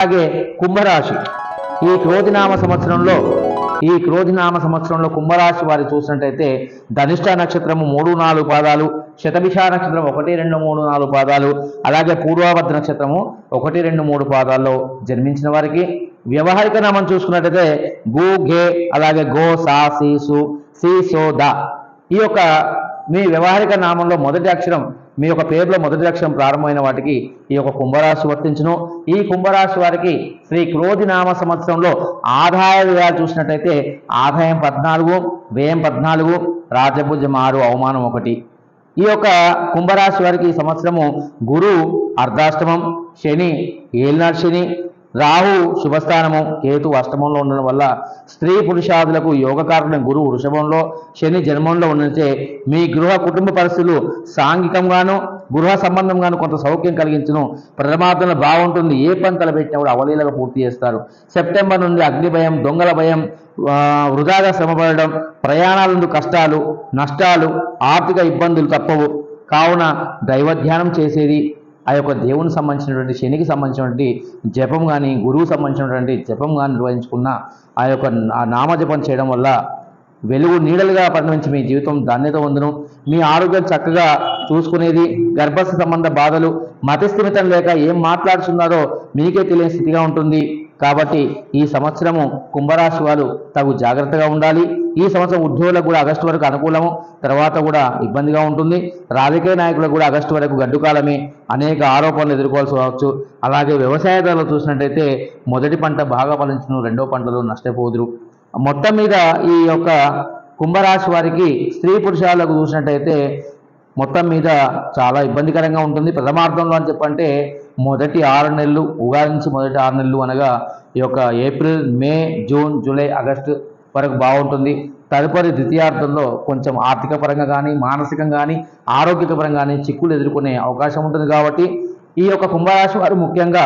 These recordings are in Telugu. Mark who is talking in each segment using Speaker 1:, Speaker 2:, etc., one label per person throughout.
Speaker 1: అలాగే కుంభరాశి. ఈ క్రోధినామ సంవత్సరంలో ఈ క్రోధినామ సంవత్సరంలో కుంభరాశి వారి చూసినట్టయితే ధనిష్ట నక్షత్రము మూడు నాలుగు పాదాలు శతభిష నక్షత్రం ఒకటి రెండు మూడు నాలుగు పాదాలు అలాగే పూర్వాభద్ర నక్షత్రము ఒకటి రెండు మూడు పాదాల్లో జన్మించిన వారికి వ్యవహారిక నామం చూసుకున్నట్టయితే గు ఘే అలాగే గో సా సీసు సీసో ద ఈ యొక్క మీ వ్యవహారిక నామంలో మొదటి అక్షరం మీ యొక్క పేరులో మొదటి అక్షరం ప్రారంభమైన వాటికి ఈ యొక్క కుంభరాశి వర్తించును. ఈ కుంభరాశి వారికి శ్రీ క్రోధి నామ సంవత్సరంలో ఆదాయ వ్యయాలు చూసినట్టయితే ఆదాయం పద్నాలుగు వ్యయం పద్నాలుగు రాజభుజం ఆరు అవమానం ఒకటి. ఈ యొక్క కుంభరాశి వారికి ఈ సంవత్సరము గురు అర్ధాష్టమం శని ఏలినాడు శని రాహు శుభస్థానము కేతు అష్టమంలో ఉండడం వల్ల స్త్రీ పురుషాదులకు యోగకారుడైన గురువు వృషభంలో శని జన్మంలో ఉండితే మీ గృహ కుటుంబ పరిస్థితులు సాంఘికంగాను గృహ సంబంధంగాను కొంత సౌఖ్యం కలిగించును. ప్రమాదంలో బాగుంటుంది. ఏ పని తలపెట్టినా కూడా అవలీలగా పూర్తి చేస్తారు. సెప్టెంబర్ నుండి అగ్ని భయం దొంగల భయం వృధాగా శ్రమపడడం ప్రయాణాలందు కష్టాలు నష్టాలు ఆర్థిక ఇబ్బందులు తప్పవు. కావున దైవధ్యానం చేసేది ఆ యొక్క దేవునికి సంబంధించినటువంటి శనికి సంబంధించినటువంటి జపం కానీ గురువు సంబంధించినటువంటి జపం కానీ నిర్వహించుకున్న ఆ యొక్క నామ నామజపం చేయడం వల్ల వెలుగు నీడలుగా పరిణమించి మీ జీవితం ధాన్యత పొందును. మీ ఆరోగ్యం చక్కగా చూసుకునేది గర్భస్థ సంబంధ బాధలు మతస్థిమితం లేక ఏం మాట్లాడుతున్నారో మీకే తెలియని స్థితిగా ఉంటుంది. కాబట్టి ఈ సంవత్సరము కుంభరాశి వారు తగు జాగ్రత్తగా ఉండాలి. ఈ సంవత్సరం ఉద్యోగులకు కూడా ఆగస్టు వరకు అనుకూలము తర్వాత కూడా ఇబ్బందిగా ఉంటుంది. రాజకీయ నాయకులకు కూడా ఆగస్టు వరకు గడ్డుకాలమే అనేక ఆరోపణలు ఎదుర్కోవాల్సి రావచ్చు. అలాగే వ్యవసాయదారులు చూసినట్టయితే మొదటి పంట బాగా ఫలించను రెండో పంటలో నష్టపోదురు. మొత్తం మీద ఈ యొక్క కుంభరాశి వారికి స్త్రీ పురుషాలకు చూసినట్టయితే మొత్తం మీద చాలా ఇబ్బందికరంగా ఉంటుంది. ప్రథమార్థంలో అని చెప్పంటే మొదటి ఆరు నెలలు ఉగాది నుంచి మొదటి ఆరు నెలలు అనగా ఈ యొక్క April May June July August వరకు బాగుంటుంది. తదుపరి ద్వితీయార్థంలో కొంచెం ఆర్థిక పరంగా కానీ మానసికంగా కానీ ఆరోగ్యపరంగా కానీ చిక్కులు ఎదుర్కొనే అవకాశం ఉంటుంది కాబట్టి ఈ యొక్క కుంభరాశి వారు ముఖ్యంగా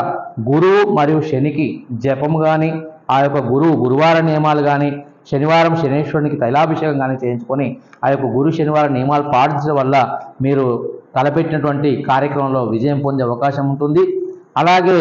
Speaker 1: గురువు మరియు శనికి జపం కానీ ఆ యొక్క గురువు గురువార నియమాలు కానీ శనివారం శనేశ్వరునికి తైలాభిషేకం కానీ చేయించుకొని ఆ యొక్క గురు శనివారం నియమాలు పాటించడం వల్ల మీరు తలపెట్టినటువంటి కార్యక్రమంలో విజయం పొందే అవకాశం ఉంటుంది. అలాగే